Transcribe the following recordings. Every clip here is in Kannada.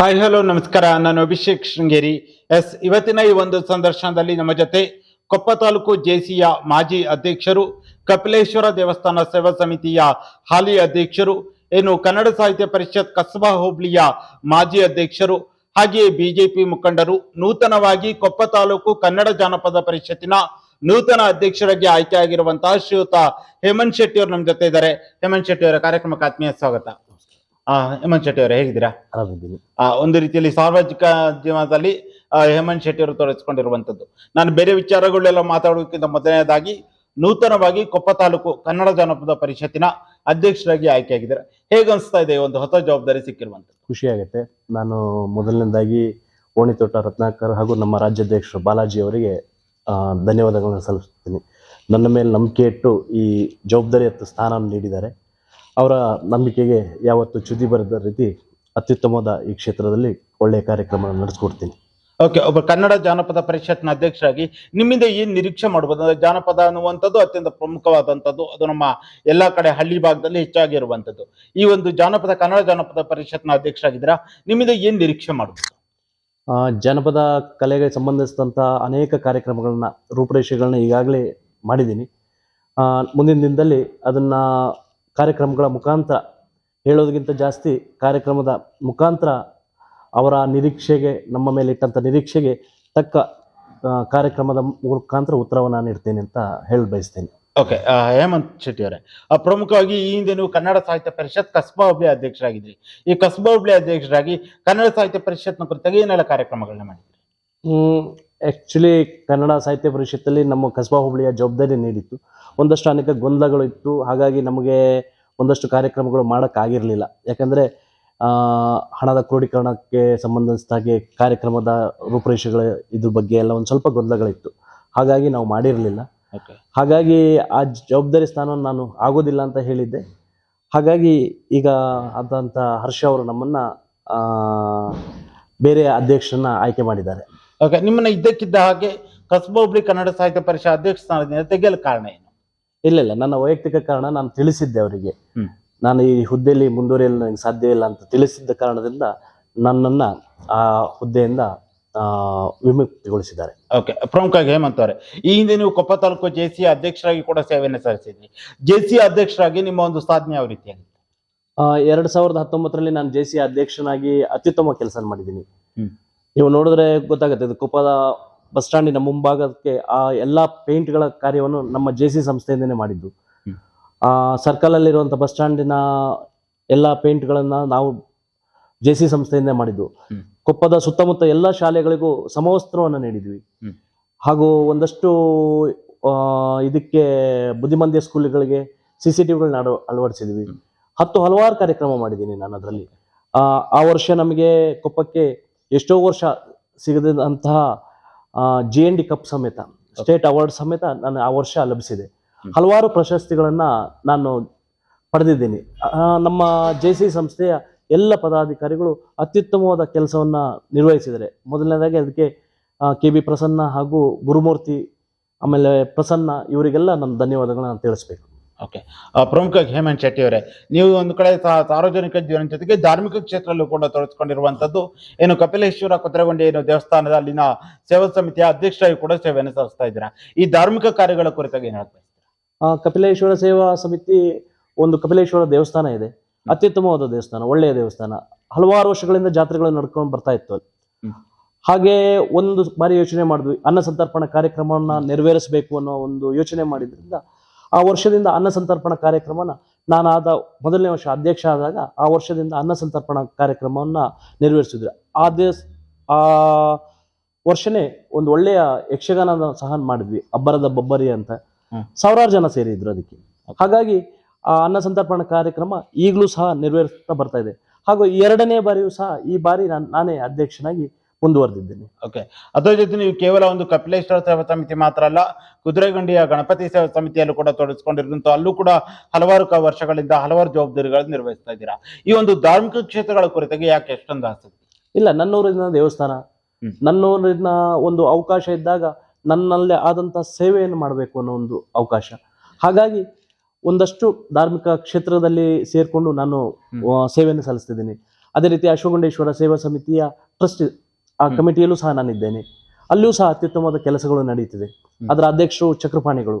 ಹಾಯ್, ಹಲೋ, ನಮಸ್ಕಾರ. ನಾನು ಅಭಿಷೇಕ್ ಶೃಂಗೇರಿ. ಎಸ್, ಇವತ್ತಿನ ಈ ಒಂದು ಸಂದರ್ಶನದಲ್ಲಿ ನಮ್ಮ ಜೊತೆ ಕೊಪ್ಪ ತಾಲೂಕು ಜೆಸಿಯ ಮಾಜಿ ಅಧ್ಯಕ್ಷರು, ಕಪಿಲೇಶ್ವರ ದೇವಸ್ಥಾನ ಸೇವಾ ಸಮಿತಿಯ ಹಾಲಿ ಅಧ್ಯಕ್ಷರು, ಏನು ಕನ್ನಡ ಸಾಹಿತ್ಯ ಪರಿಷತ್ ಕಸಬಾ ಹೋಬಳಿಯ ಮಾಜಿ ಅಧ್ಯಕ್ಷರು, ಹಾಗೆಯೇ ಬಿಜೆಪಿ ಮುಖಂಡರು, ನೂತನವಾಗಿ ಕೊಪ್ಪ ತಾಲೂಕು ಕನ್ನಡ ಜಾನಪದ ಪರಿಷತ್ತಿನ ನೂತನ ಅಧ್ಯಕ್ಷರಾಗಿ ಆಯ್ಕೆಯಾಗಿರುವಂತಹ ಶ್ರೀಯುತ ಹೇಮಂತ್ ಶೆಟ್ಟಿ ಅವರು ನಮ್ಮ ಜೊತೆ ಇದ್ದಾರೆ. ಹೇಮಂತ್ ಶೆಟ್ಟಿ ಅವರ ಕಾರ್ಯಕ್ರಮಕ್ಕೆ ಆತ್ಮೀಯ ಸ್ವಾಗತ. ಆ, ಹೇಮಂತ್ ಶೆಟ್ಟಿ ಅವರೇ ಹೇಗಿದ್ದೀರಾ? ಆರಾಮಿದ್ದೀನಿ ಆ, ಒಂದು ರೀತಿಯಲ್ಲಿ ಸಾರ್ವಜನಿಕ ಜೀವನದಲ್ಲಿ ಆ, ಹೇಮಂತ್ ಶೆಟ್ಟಿ ಅವರು ತೊಡಗಿಸಿಕೊಂಡಿರುವಂಥದ್ದು ನಾನು ಬೇರೆ ವಿಚಾರಗಳೆಲ್ಲ ಮಾತಾಡೋದಕ್ಕಿಂತ ಮೊದಲನೇದಾಗಿ ನೂತನವಾಗಿ ಕೊಪ್ಪ ತಾಲೂಕು ಕನ್ನಡ ಜಾನಪದ ಪರಿಷತ್ತಿನ ಅಧ್ಯಕ್ಷರಾಗಿ ಆಯ್ಕೆಯಾಗಿದ್ದಾರೆ. ಹೇಗೆ ಅನಿಸ್ತಾ ಇದೆ ಈ ಒಂದು ಹೊಸ ಜವಾಬ್ದಾರಿ ಸಿಕ್ಕಿರುವಂತದ್ದು ಖುಷಿ ಆಗುತ್ತೆ. ನಾನು ಮೊದಲನೇದಾಗಿ ಓಣಿತೋಟ ರತ್ನಾಕರ್ ಹಾಗೂ ನಮ್ಮ ರಾಜ್ಯಾಧ್ಯಕ್ಷರು ಬಾಲಾಜಿ ಅವರಿಗೆ ಆ, ಧನ್ಯವಾದಗಳನ್ನು ಸಲ್ಲಿಸ್ತೀನಿ ನನ್ನ ಮೇಲೆ ನಂಬಿಕೆ ಇಟ್ಟು ಈ ಜವಾಬ್ದಾರಿ ಸ್ಥಾನ ಸ್ಥಾನವನ್ನು ನೀಡಿದ್ದಾರೆ. ಅವರ ನಂಬಿಕೆಗೆ ಯಾವತ್ತು ಚ್ಯುತಿ ಬರದ ರೀತಿ ಅತ್ಯುತ್ತಮವಾದ ಈ ಕ್ಷೇತ್ರದಲ್ಲಿ ಒಳ್ಳೆಯ ಕಾರ್ಯಕ್ರಮ ನಡೆಸ್ಕೊಡ್ತೀನಿ. ಓಕೆ ಒಬ್ಬ ಕನ್ನಡ ಜಾನಪದ ಪರಿಷತ್ನ ಅಧ್ಯಕ್ಷರಾಗಿ ನಿಮ್ಮಿಂದ ಏನು ನಿರೀಕ್ಷೆ ಮಾಡಬಹುದು ಅಂದ್ರೆ ಜಾನಪದ ಅನ್ನುವಂಥದ್ದು ಅತ್ಯಂತ ಪ್ರಮುಖವಾದಂಥದ್ದು. ಅದು ನಮ್ಮ ಎಲ್ಲ ಕಡೆ ಹಳ್ಳಿ ಭಾಗದಲ್ಲಿ ಹೆಚ್ಚಾಗಿರುವಂಥದ್ದು. ಈ ಒಂದು ಜಾನಪದ ಕನ್ನಡ ಜಾನಪದ ಪರಿಷತ್ನ ಅಧ್ಯಕ್ಷರಾಗಿದ್ದೀರಾ? ನಿಮ್ಮಿಂದ ಏನು ನಿರೀಕ್ಷೆ ಮಾಡಬಹುದು ಜಾನಪದ ಜನಪದ ಕಲೆಗೆ ಸಂಬಂಧಿಸಿದಂಥ ಅನೇಕ ಕಾರ್ಯಕ್ರಮಗಳನ್ನ ರೂಪುರೇಷೆಗಳನ್ನ ಈಗಾಗಲೇ ಮಾಡಿದ್ದೀನಿ. ಮುಂದಿನ ದಿನದಲ್ಲಿ ಅದನ್ನ ಕಾರ್ಯಕ್ರಮಗಳ ಮುಖಾಂತರ ಹೇಳೋದಕ್ಕಿಂತ ಜಾಸ್ತಿ ಕಾರ್ಯಕ್ರಮದ ಮುಖಾಂತರ ಅವರ ನಿರೀಕ್ಷೆಗೆ, ನಮ್ಮ ಮೇಲೆ ಇಟ್ಟಂಥ ನಿರೀಕ್ಷೆಗೆ ತಕ್ಕ ಕಾರ್ಯಕ್ರಮದ ಮುಖಾಂತರ ಉತ್ತರವನ್ನು ನೀಡ್ತೇನೆ ಅಂತ ಹೇಳಿ ಬಯಸ್ತೇನೆ. ಓಕೆ ಹೇಮಂತ್ ಶೆಟ್ಟಿ ಅವರೇ. ಪ್ರಮುಖವಾಗಿ ಈ ಹಿಂದೆ ನೀವು ಕನ್ನಡ ಸಾಹಿತ್ಯ ಪರಿಷತ್ ಕಸ್ಬಾ ಹುಬ್ಳಿ ಅಧ್ಯಕ್ಷರಾಗಿದ್ರಿ. ಈ ಕಸ್ಬಾ ಹುಬ್ಳಿ ಅಧ್ಯಕ್ಷರಾಗಿ ಕನ್ನಡ ಸಾಹಿತ್ಯ ಪರಿಷತ್ನ ಕುರಿತಾಗಿ ಏನೆಲ್ಲ ಕಾರ್ಯಕ್ರಮಗಳನ್ನ ಮಾಡಿದ್ರಿ? ಆ್ಯಕ್ಚುಲಿ ಕನ್ನಡ ಸಾಹಿತ್ಯ ಪರಿಷತ್ತಲ್ಲಿ ನಮ್ಮ ಕಸಬಾ ಹೋಬಳಿಯ ಜವಾಬ್ದಾರಿ ನೀಡಿತ್ತು. ಒಂದಷ್ಟು ಅನೇಕ ಗೊಂದಲಗಳು ಇತ್ತು. ಹಾಗಾಗಿ ನಮಗೆ ಒಂದಷ್ಟು ಕಾರ್ಯಕ್ರಮಗಳು ಮಾಡೋಕ್ಕಾಗಿರಲಿಲ್ಲ ಯಾಕಂದರೆ ಹಣದ ಕ್ರೋಢೀಕರಣಕ್ಕೆ ಸಂಬಂಧಿಸಿದ ಹಾಗೆ ಕಾರ್ಯಕ್ರಮದ ರೂಪರೇಷೆಗಳ ಇದ್ರ ಬಗ್ಗೆ ಎಲ್ಲ ಒಂದು ಸ್ವಲ್ಪ ಗೊಂದಲಗಳಿತ್ತು. ಹಾಗಾಗಿ ನಾವು ಮಾಡಿರಲಿಲ್ಲ. ಹಾಗಾಗಿ ಆ ಜವಾಬ್ದಾರಿ ಸ್ಥಾನವನ್ನು ನಾನು ಆಗೋದಿಲ್ಲ ಅಂತ ಹೇಳಿದ್ದೆ. ಹಾಗಾಗಿ ಈಗ ಆದಂಥ ಹರ್ಷ ಅವರು ನಮ್ಮನ್ನು ಬೇರೆ ಅಧ್ಯಕ್ಷರನ್ನ ಆಯ್ಕೆ ಮಾಡಿದ್ದಾರೆ. ಓಕೆ ನಿಮ್ಮನ್ನ ಇದ್ದಕ್ಕಿದ್ದ ಹಾಗೆ ಕಸಬಾ ಹುಬ್ಳಿ ಕನ್ನಡ ಸಾಹಿತ್ಯ ಪರಿಷತ್ ಅಧ್ಯಕ್ಷ ಸ್ಥಾನದಿಂದ ತೆಗೆಯಲು ಕಾರಣ ಏನು? ಇಲ್ಲ ಇಲ್ಲ ನನ್ನ ವೈಯಕ್ತಿಕ ಕಾರಣ ನಾನು ತಿಳಿಸಿದ್ದೆ ಅವರಿಗೆ. ನಾನು ಈ ಹುದ್ದೆಯಲ್ಲಿ ಮುಂದುವರಿಯಲು ನನಗೆ ಸಾಧ್ಯ ಇಲ್ಲ ಅಂತ ತಿಳಿಸಿದ್ದ ಕಾರಣದಿಂದ ನನ್ನನ್ನು ಆ ಹುದ್ದೆಯಿಂದ ಆ, ವಿಮುಕ್ತಿಗೊಳಿಸಿದ್ದಾರೆ. ಓಕೆ ಪ್ರಮುಖವಾಗಿ ಹೇಮಂತ್ ಅವರೇ ಈ ಹಿಂದೆ ನೀವು ಕೊಪ್ಪ ತಾಲೂಕು ಜೆ ಸಿ ಅಧ್ಯಕ್ಷರಾಗಿ ಕೂಡ ಸೇವೆಯನ್ನು ಸಲ್ಲಿಸಿದ್ರಿ. ಜೆ ಸಿ ಅಧ್ಯಕ್ಷರಾಗಿ ನಿಮ್ಮ ಒಂದು ಸಾಧನೆ ಯಾವ ರೀತಿಯಾಗಿತ್ತು ಎರಡ್ ಸಾವಿರದ ಹತ್ತೊಂಬತ್ತರಲ್ಲಿ ನಾನು ಜೆ ಸಿ ಅಧ್ಯಕ್ಷನಾಗಿ ಅತ್ಯುತ್ತಮ ಕೆಲಸ ಮಾಡಿದ್ದೀನಿ. ನೀವು ನೋಡಿದ್ರೆ ಗೊತ್ತಾಗುತ್ತೆ ಇದು ಕೊಪ್ಪದ ಬಸ್ ಸ್ಟ್ಯಾಂಡಿನ ಮುಂಭಾಗಕ್ಕೆ ಆ ಎಲ್ಲಾ ಪೇಂಟ್ಗಳ ಕಾರ್ಯವನ್ನು ನಮ್ಮ ಜೆ ಸಿ ಸಂಸ್ಥೆಯಿಂದನೇ ಮಾಡಿದ್ದು. ಆ ಸರ್ಕಲ್ ಅಲ್ಲಿರುವಂತ ಬಸ್ ಸ್ಟ್ಯಾಂಡಿನ ಎಲ್ಲಾ ಪೇಂಟ್ಗಳನ್ನ ನಾವು ಜೆ ಸಿ ಸಂಸ್ಥೆಯಿಂದ ಮಾಡಿದ್ದು. ಕೊಪ್ಪದ ಸುತ್ತಮುತ್ತ ಎಲ್ಲ ಶಾಲೆಗಳಿಗೂ ಸಮವಸ್ತ್ರವನ್ನು ನೀಡಿದ್ವಿ. ಹಾಗೂ ಒಂದಷ್ಟು ಇದಕ್ಕೆ ಬುದ್ಧಿಮಂದಿ ಸ್ಕೂಲ್ಗಳಿಗೆ ಸಿ ಸಿ ಟಿವಿಗಳನ್ನ ಅಳವಡಿಸಿದ್ವಿ. ಹತ್ತು ಹಲವಾರು ಕಾರ್ಯಕ್ರಮ ಮಾಡಿದ್ದೀನಿ ನಾನು ಅದರಲ್ಲಿ. ಆ ವರ್ಷ ನಮಗೆ ಕೊಪ್ಪಕ್ಕೆ ಎಷ್ಟೋ ವರ್ಷ ಸಿಗದಂತಹ ಜೆ ಎನ್ ಡಿ ಕಪ್ ಸಮೇತ ಸ್ಟೇಟ್ ಅವಾರ್ಡ್ ಸಮೇತ ನಾನು ಆ ವರ್ಷ ಲಭಿಸಿದೆ. ಹಲವಾರು ಪ್ರಶಸ್ತಿಗಳನ್ನು ನಾನು ಪಡೆದಿದ್ದೀನಿ. ನಮ್ಮ ಜೆ ಸಿ ಸಂಸ್ಥೆಯ ಎಲ್ಲ ಪದಾಧಿಕಾರಿಗಳು ಅತ್ಯುತ್ತಮವಾದ ಕೆಲಸವನ್ನು ನಿರ್ವಹಿಸಿದರೆ ಮೊದಲನೇದಾಗಿ ಅದಕ್ಕೆ ಕೆ ಬಿ ಪ್ರಸನ್ನ ಹಾಗೂ ಗುರುಮೂರ್ತಿ ಆಮೇಲೆ ಪ್ರಸನ್ನ ಇವರಿಗೆಲ್ಲ ನನ್ನ ಧನ್ಯವಾದಗಳನ್ನ ನಾನು ತಿಳಿಸ್ಬೇಕು. ಓಕೆ ಪ್ರಮುಖ ಹೇಮಂತ್ ಶೆಟ್ಟಿ ಅವರೇ ನೀವು ಒಂದು ಕಡೆ ಸಾರ್ವಜನಿಕ ಜೀವನ ಜೊತೆಗೆ ಧಾರ್ಮಿಕ ಕ್ಷೇತ್ರದಲ್ಲೂ ಕೂಡ ತೊಡಗಿಸಿಕೊಂಡಿರುವಂತದ್ದು ಏನು ಕಪಿಲೇಶ್ವರ ಕುದುರೆಗೊಂಡಿ ಏನು ದೇವಸ್ಥಾನದ ಅಲ್ಲಿನ ಸೇವಾ ಸಮಿತಿಯ ಅಧ್ಯಕ್ಷರಾಗಿ ಕೂಡ ಸೇವೆಯನ್ನು ಸಲ್ಲಿಸ್ತಾ ಇದ್ದೀರಾ? ಈ ಧಾರ್ಮಿಕ ಕಾರ್ಯಗಳ ಕುರಿತಾಗಿ ಏನು ಹೇಳ್ತಾ ಕಪಿಲೇಶ್ವರ ಸೇವಾ ಸಮಿತಿ ಒಂದು ಕಪಿಲೇಶ್ವರ ದೇವಸ್ಥಾನ ಇದೆ. ಅತ್ಯುತ್ತಮವಾದ ದೇವಸ್ಥಾನ ಒಳ್ಳೆಯ ದೇವಸ್ಥಾನ. ಹಲವಾರು ವರ್ಷಗಳಿಂದ ಜಾತ್ರೆಗಳು ನಡ್ಕೊಂಡು ಬರ್ತಾ ಇತ್ತು ಅಲ್ಲಿ. ಹಾಗೆ ಒಂದು ಬಾರಿ ಯೋಚನೆ ಮಾಡಿದ್ವಿ ಅನ್ನ ಸಂತರ್ಪಣ ಕಾರ್ಯಕ್ರಮವನ್ನು ನೆರವೇರಿಸಬೇಕು ಅನ್ನೋ ಒಂದು ಯೋಚನೆ ಮಾಡಿದ್ರಿಂದ ಆ ವರ್ಷದಿಂದ ಅನ್ನ ಸಂತರ್ಪಣ ಕಾರ್ಯಕ್ರಮನ ನಾನಾದ ಮೊದಲನೇ ವರ್ಷ ಅಧ್ಯಕ್ಷ ಆದಾಗ ಆ ವರ್ಷದಿಂದ ಅನ್ನ ಸಂತರ್ಪಣ ಕಾರ್ಯಕ್ರಮವನ್ನ ನೆರವೇರಿಸಿದ್ರು. ಆ ದಿವಸ ಆ ವರ್ಷನೇ ಒಂದು ಒಳ್ಳೆಯ ಯಕ್ಷಗಾನದ ಸಹ ಮಾಡಿದ್ವಿ ಅಬ್ಬರದ ಬಬ್ಬರಿ ಅಂತ. ಸಾವಿರಾರು ಜನ ಸೇರಿದ್ರು ಅದಕ್ಕೆ. ಹಾಗಾಗಿ ಆ ಅನ್ನ ಸಂತರ್ಪಣ ಕಾರ್ಯಕ್ರಮ ಈಗಲೂ ಸಹ ನೆರವೇರಿಸ್ತಾ ಬರ್ತಾ ಇದೆ. ಹಾಗೂ ಎರಡನೇ ಬಾರಿಯೂ ಸಹ ಈ ಬಾರಿ ನಾನು ನಾನೇ ಅಧ್ಯಕ್ಷನಾಗಿ ಮುಂದುವರೆದಿದ್ದೇನೆ. ಓಕೆ ಅದರ ಜೊತೆ ನೀವು ಕೇವಲ ಒಂದು ಕಪಿಲೇಶ್ವರ ಸೇವಾ ಸಮಿತಿ ಮಾತ್ರ ಅಲ್ಲ ಕುದುರೆಗಂಡಿಯ ಗಣಪತಿ ಸೇವಾ ಸಮಿತಿಯಲ್ಲೂ ಕೂಡ ತೊಡಗಿಸಿಕೊಂಡಿರುವಂತ ಅಲ್ಲೂ ಕೂಡ ಹಲವಾರು ವರ್ಷಗಳಿಂದ ಹಲವಾರು ಜವಾಬ್ದಾರಿಗಳನ್ನು ನಿರ್ವಹಿಸ್ತಾ ಇದ್ದೀರಾ? ಈ ಒಂದು ಧಾರ್ಮಿಕ ಕ್ಷೇತ್ರಗಳ ಕುರಿತಾಗಿ ಯಾಕೆ ಎಷ್ಟೊಂದು ಆಸಕ್ತಿ ಇಲ್ಲ ನನ್ನೂರಿನ ದೇವಸ್ಥಾನ. ನನ್ನೂರಿನ ಒಂದು ಅವಕಾಶ ಇದ್ದಾಗ ನನ್ನಲ್ಲೇ ಆದಂತ ಸೇವೆಯನ್ನು ಮಾಡಬೇಕು ಅನ್ನೋ ಒಂದು ಅವಕಾಶ. ಹಾಗಾಗಿ ಒಂದಷ್ಟು ಧಾರ್ಮಿಕ ಕ್ಷೇತ್ರದಲ್ಲಿ ಸೇರಿಕೊಂಡು ನಾನು ಸೇವೆಯನ್ನು ಸಲ್ಲಿಸ್ತಿದ್ದೀನಿ. ಅದೇ ರೀತಿ ಅಶ್ವಗುಂಡೇಶ್ವರ ಸೇವಾ ಸಮಿತಿಯ ಟ್ರಸ್ಟ್ ಆ. ಕಮಿಟಿಯಲ್ಲೂ ಸಹ ನಾನಿದ್ದೇನೆ. ಅಲ್ಲಿಯೂ ಸಹ ಅತ್ಯುತ್ತಮವಾದ ಕೆಲಸಗಳು ನಡೀತಿದೆ. ಅದರ ಅಧ್ಯಕ್ಷರು ಚಕ್ರಪಾಣಿಗಳು.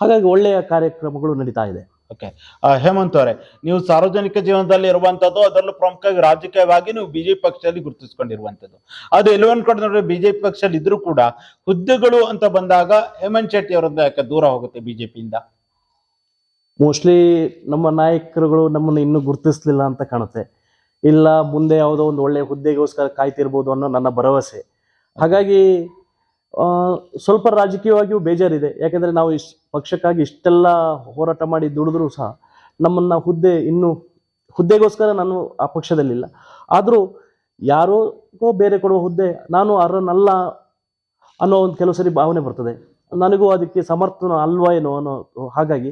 ಹಾಗಾಗಿ ಒಳ್ಳೆಯ ಕಾರ್ಯಕ್ರಮಗಳು ನಡೀತಾ ಇದೆ. ಓಕೆ. ಹೇಮಂತ್ ಅವರೇ ನೀವು ಸಾರ್ವಜನಿಕ ಜೀವನದಲ್ಲಿ ಇರುವಂತದ್ದು ಅದರಲ್ಲೂ ಪ್ರಮುಖವಾಗಿ ರಾಜಕೀಯವಾಗಿ ನೀವು ಬಿಜೆಪಿ ಪಕ್ಷದಲ್ಲಿ ಗುರುತಿಸಿಕೊಂಡಿರುವಂತದ್ದು. ಅದು ಎಲ್ಲೊಂದ್ ಕಡೆ ನೋಡಿದ್ರೆ ಬಿಜೆಪಿ ಪಕ್ಷದಲ್ಲಿ ಇದ್ರೂ ಕೂಡ ಹುದ್ದೆಗಳು ಅಂತ ಬಂದಾಗ ಹೇಮಂತ್ ಶೆಟ್ಟಿ ಅವರಿಂದ ಯಾಕೆ ದೂರ ಹೋಗುತ್ತೆ ಬಿಜೆಪಿಯಿಂದ? ಮೋಸ್ಟ್ಲಿ ನಮ್ಮ ನಾಯಕರುಗಳು ನಮ್ಮನ್ನು ಇನ್ನೂ ಗುರುತಿಸ್ಲಿಲ್ಲ ಅಂತ ಕಾಣುತ್ತೆ. ಇಲ್ಲ, ಮುಂದೆ ಯಾವುದೋ ಒಂದು ಒಳ್ಳೆಯ ಹುದ್ದೆಗೋಸ್ಕರ ಕಾಯ್ತಿರ್ಬೋದು ಅನ್ನೋ ನನ್ನ ಭರವಸೆ. ಹಾಗಾಗಿ ಸ್ವಲ್ಪ ರಾಜಕೀಯವಾಗಿಯೂ ಬೇಜಾರಿದೆ. ಯಾಕೆಂದರೆ ನಾವು ಇಷ್ಟು ಪಕ್ಷಕ್ಕಾಗಿ ಇಷ್ಟೆಲ್ಲ ಹೋರಾಟ ಮಾಡಿ ದುಡಿದ್ರೂ ಸಹ ನಮ್ಮನ್ನು ಹುದ್ದೆ ಇನ್ನೂ, ಹುದ್ದೆಗೋಸ್ಕರ ನಾನು ಆ ಪಕ್ಷದಲ್ಲಿಲ್ಲ. ಆದರೂ ಯಾರೋಗೋ ಬೇರೆ ಕೊಡುವ ಹುದ್ದೆ, ನಾನು ಅರ್ಹನಲ್ಲ ಅನ್ನೋ ಒಂದು ಕೆಲವು ಸರಿ ಭಾವನೆ ಬರ್ತದೆ. ನನಗೂ ಅದಕ್ಕೆ ಸಮರ್ಥನ ಅಲ್ವಾ ಏನೋ ಅನ್ನೋ ಹಾಗಾಗಿ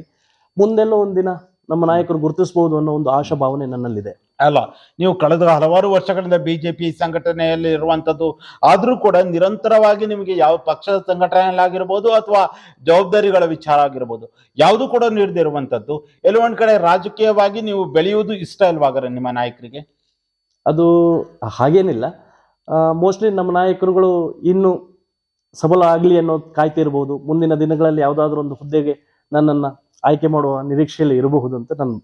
ಮುಂದೆಲ್ಲೋ ಒಂದಿನ ನಮ್ಮ ನಾಯಕರು ಗುರುತಿಸ್ಬೋದು ಅನ್ನೋ ಒಂದು ಆಶಾ ಭಾವನೆ ನನ್ನಲ್ಲಿದೆ. ಅಲ್ಲ, ನೀವು ಕಳೆದ ಹಲವಾರು ವರ್ಷಗಳಿಂದ ಬಿಜೆಪಿ ಸಂಘಟನೆಯಲ್ಲಿ ಇರುವಂತದ್ದು, ಆದರೂ ಕೂಡ ನಿರಂತರವಾಗಿ ನಿಮಗೆ ಯಾವ ಪಕ್ಷದ ಸಂಘಟನೆಯಲ್ಲಾಗಿರ್ಬೋದು ಅಥವಾ ಜವಾಬ್ದಾರಿಗಳ ವಿಚಾರ ಆಗಿರ್ಬೋದು, ಯಾವುದು ಕೂಡ ನೀಡದಿರುವಂಥದ್ದು ಎಲ್ಲೋ ಕಡೆ ರಾಜಕೀಯವಾಗಿ ನೀವು ಬೆಳೆಯುವುದು ಇಷ್ಟ ಇಲ್ವಾಗರ ನಿಮ್ಮ ನಾಯಕರಿಗೆ? ಅದು ಹಾಗೇನಿಲ್ಲ. ಮೋಸ್ಟ್ಲಿ ನಮ್ಮ ನಾಯಕರುಗಳು ಇನ್ನು ಸಬಲ ಆಗಲಿ ಅನ್ನೋ ಕಾಯ್ತಿರ್ಬೋದು ಮುಂದಿನ ದಿನಗಳಲ್ಲಿ ಯಾವುದಾದ್ರೂ ಒಂದು ಹುದ್ದೆಗೆ ನನ್ನನ್ನು ಆಯ್ಕೆ ಮಾಡುವ ನಿರೀಕ್ಷೆಯಲ್ಲಿ ಇರಬಹುದು ಅಂತ ನನ್ನ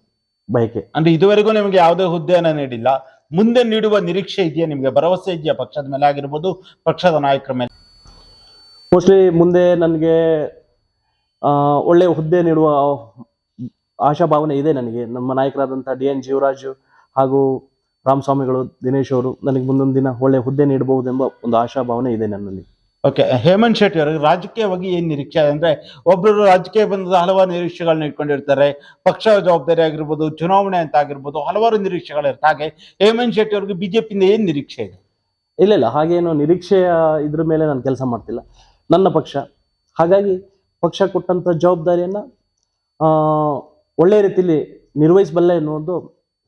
ಬಯಕೆ. ಅಂದ್ರೆ ಇದುವರೆಗೂ ನಿಮಗೆ ಯಾವುದೇ ಹುದ್ದೆಯನ್ನು ನೀಡಿಲ್ಲ. ಮುಂದೆ ನೀಡುವ ನಿರೀಕ್ಷೆ ಇದೆಯಾ? ನಿಮಗೆ ಭರವಸೆ ಇದೆಯಾ? ಪಕ್ಷದ ಮೇಲೆ ಆಗಿರ್ಬೋದು ಪಕ್ಷದ ನಾಯಕರ ಮೇಲೆ? ಮೋಸ್ಟ್ಲಿ ಮುಂದೆ ನನಗೆ ಒಳ್ಳೆಯ ಹುದ್ದೆ ನೀಡುವ ಆಶಾಭಾವನೆ ಇದೆ ನನಗೆ. ನಮ್ಮ ನಾಯಕರಾದಂಥ ಡಿ ಎನ್ ಜೀವರಾಜು ಹಾಗೂ ರಾಮಸ್ವಾಮಿಗಳು ದಿನೇಶ್ ಅವರು ನನಗೆ ಮುಂದೊಂದು ದಿನ ಒಳ್ಳೆಯ ಹುದ್ದೆ ನೀಡಬಹುದೆಂಬ ಒಂದು ಆಶಾಭಾವನೆ ಇದೆ ನನ್ನಲ್ಲಿ. ಓಕೆ ಹೇಮಂತ್ ಶೆಟ್ಟಿ ಅವರಿಗೆ ರಾಜಕೀಯವಾಗಿ ಏನು ನಿರೀಕ್ಷೆ ಅಂದ್ರೆ ಒಬ್ಬರು ರಾಜಕೀಯ ಬಂದದ ಹಲವಾರು ನಿರೀಕ್ಷೆಗಳನ್ನ ಇಟ್ಕೊಂಡಿರ್ತಾರೆ, ಪಕ್ಷ ಜವಾಬ್ದಾರಿ ಆಗಿರ್ಬೋದು, ಚುನಾವಣೆ ಅಂತ ಆಗಿರ್ಬೋದು, ಹಲವಾರು ನಿರೀಕ್ಷೆಗಳಿರುತ್ತೆ ಹಾಗೆ ಹೇಮಂತ್ ಶೆಟ್ಟಿ ಅವ್ರಿಗೆ ಬಿಜೆಪಿಯಿಂದ ಏನು ನಿರೀಕ್ಷೆ ಇದೆ? ಇಲ್ಲ ಇಲ್ಲ, ಹಾಗೇನು ನಿರೀಕ್ಷೆಯ ಇದ್ರ ಮೇಲೆ ನಾನು ಕೆಲಸ ಮಾಡ್ತಿಲ್ಲ. ನನ್ನ ಪಕ್ಷ. ಹಾಗಾಗಿ ಪಕ್ಷ ಕೊಟ್ಟಂಥ ಜವಾಬ್ದಾರಿಯನ್ನ ಒಳ್ಳೆಯ ರೀತಿಯಲ್ಲಿ ನಿರ್ವಹಿಸಬಲ್ಲೆ ಅನ್ನೋದು